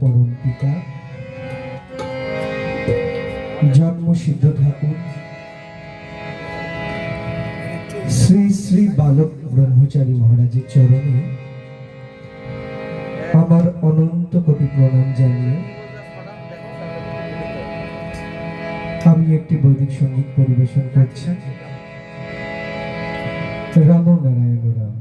পরম পিতা জন্মসিদ্ধ ঠাকুর, শ্রী শ্রী বালক ব্রহ্মচারী মহারাজের চরণে আমার অনন্ত কোটি প্রণাম জানিয়ে আমি একটি বৈদিক সংগীত পরিবেশন করছি। রাম নারায়ণ রাম।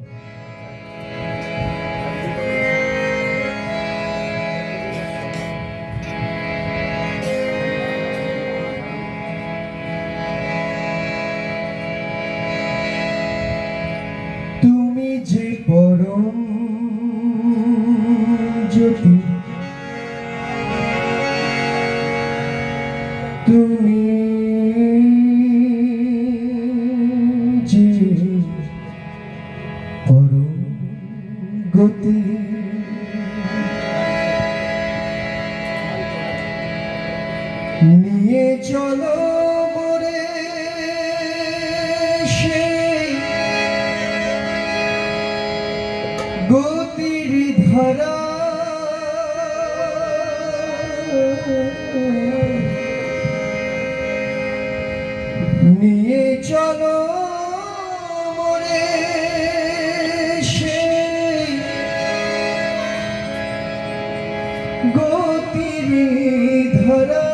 তুমি যে পরম জ্যোতি। তুমি যে পরম গতি গতির নিয়ে চলো মোরে গতির ধারা।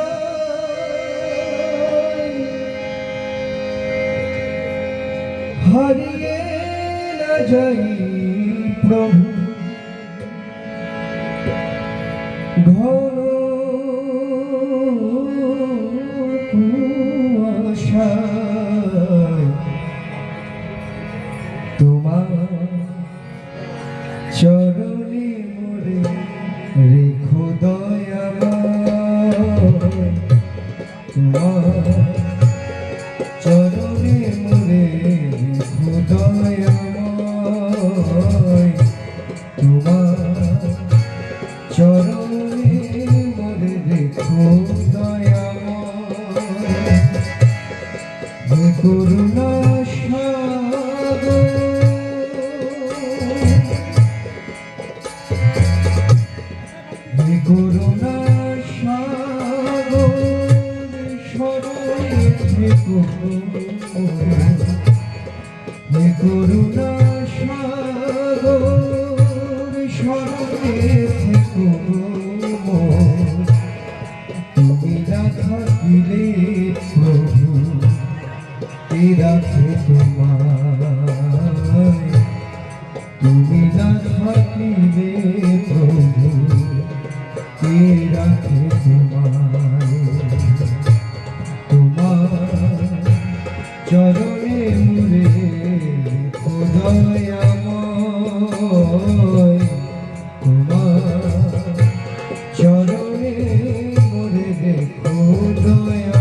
হারিয়ে না যাই প্রভু। ঘন করুণা করুণা সাগর স্মরণে করুণা রাখে তোমায়। তুমি না থাকিলে প্রভু, কে রাখে তোমায়? তোমার চরণে মুরে খোদয়াময় তোমার চরণে মুরে খোদয়াময়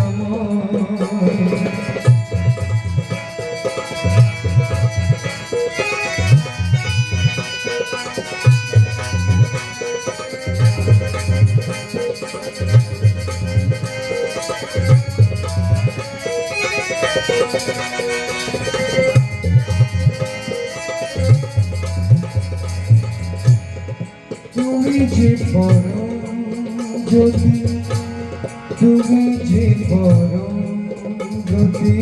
তুমি যে পরম জ্যোতি তুমি যে পরম জ্যোতি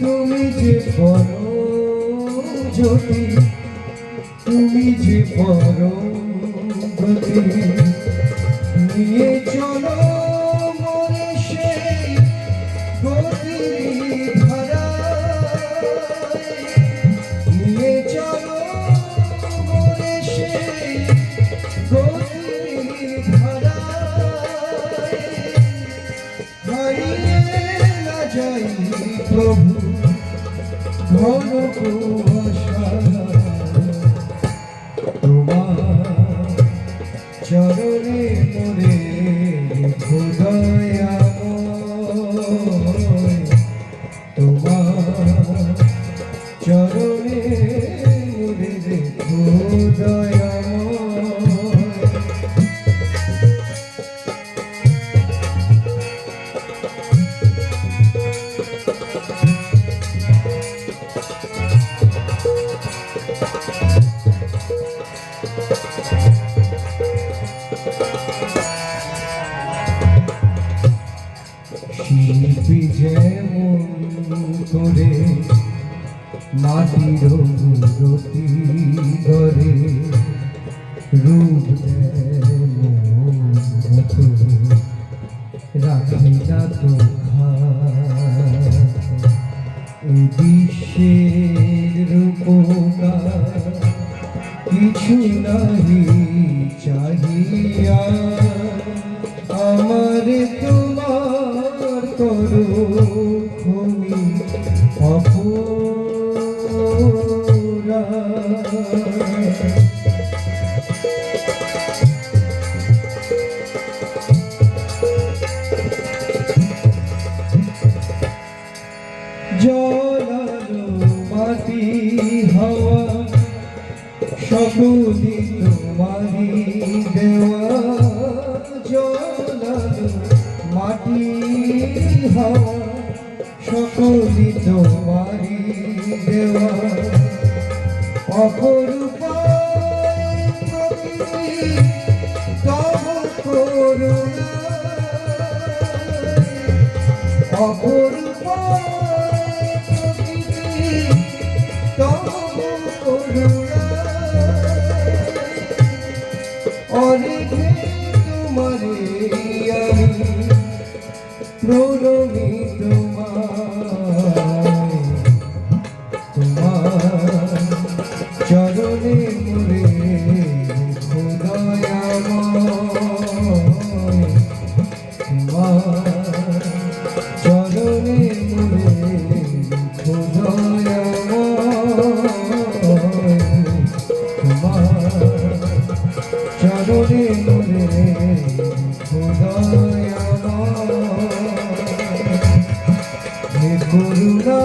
তুমি যে পরম জ্যোতি তুমি যে পরম নিয়ে চলো মোরে সেই গতির প্রভু ঘন তোমার চরণে মোরে খোদয়াময় তোমার চরণে মাটির রতি করে রূপ রাখি না তো খায়। সকলি তোমারি দেওয়া জলালো মাটি হাওয়া সকলি তোমারি দেওয়া অপরূপা করুণা অপরূপা অরেখে তোমারে আমি প্রণমি চরণে খোদয়াময় হে করুণা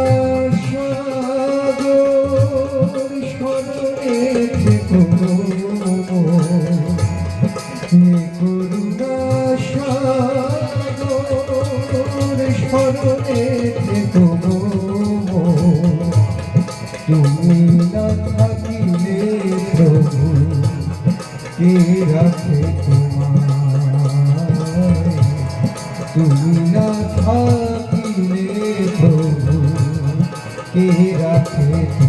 সাগর স্মরণে করুণা তুমি না থাকিলে প্রভু কে রাখে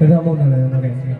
দয়াময় রামনারায়ণ